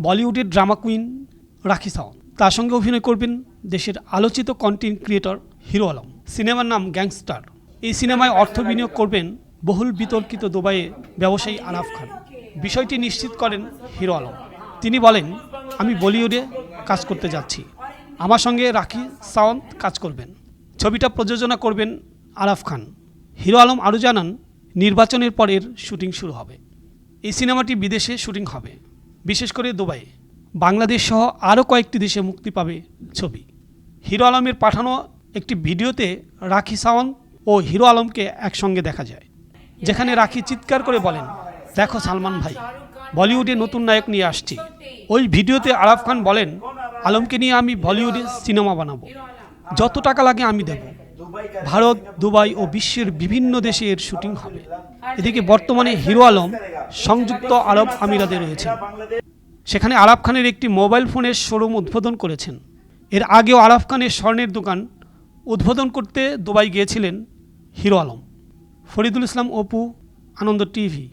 বলিউডের drama queen রাখি সাওয়ান্ত তার সঙ্গে অভিনয় করবেন দেশের আলোচিত কন্টেন্ট ক্রিয়েটর হিরো আলম। সিনেমার নাম গ্যাংস্টার। এই সিনেমায় অর্থ বিনিয়োগ করবেন বহুল বিতর্কিত দুবাইয়ে ব্যবসায়ী আনাফ খান। বিষয়টি নিশ্চিত করেন হিরো আলম। তিনি বলেন, আমি বলিউডে কাজ করতে যাচ্ছি। আমার সঙ্গে রাখি সাওয়ান্ত কাজ করবেন। ছবিটা প্রযোজনা করবেন আরাফ খান। হিরো আলম আরও জানান, নির্বাচনের পরের শুটিং শুরু হবে। এই সিনেমাটি বিদেশে শুটিং হবে। বিশেষ করে দুবাই। বাংলাদেশ সহ আরও কয়েকটি দেশে মুক্তি পাবে ছবি। হিরো আলমের পাঠানো একটি ভিডিওতে রাখি সাওয়ান্ত ও হিরো আলমকে একসঙ্গে দেখা যায়, যেখানে রাখি চিৎকার করে বলেন, দেখো সালমান ভাই, বলিউডে নতুন নায়ক নিয়ে আসছি। ওই ভিডিওতে আরাফ খান বলেন, আলমকে নিয়ে আমি বলিউডে সিনেমা বানাবো। যত টাকা লাগে আমি দেব। ভারত, দুবাই ও বিশ্বের বিভিন্ন দেশে এর শুটিং হবে। এদিকে বর্তমানে হিরো আলম সংযুক্ত আরব আমিরাতে রয়েছেন। সেখানে আরাফ খানের একটি মোবাইল ফোনের শোরুম উদ্বোধন করেছেন। এর আগেও আরাফ খানের স্বর্ণের দোকান উদ্বোধন করতে দুবাই গিয়েছিলেন হিরো আলম। ফরিদুল ইসলাম, অপু, আনন্দ টিভি।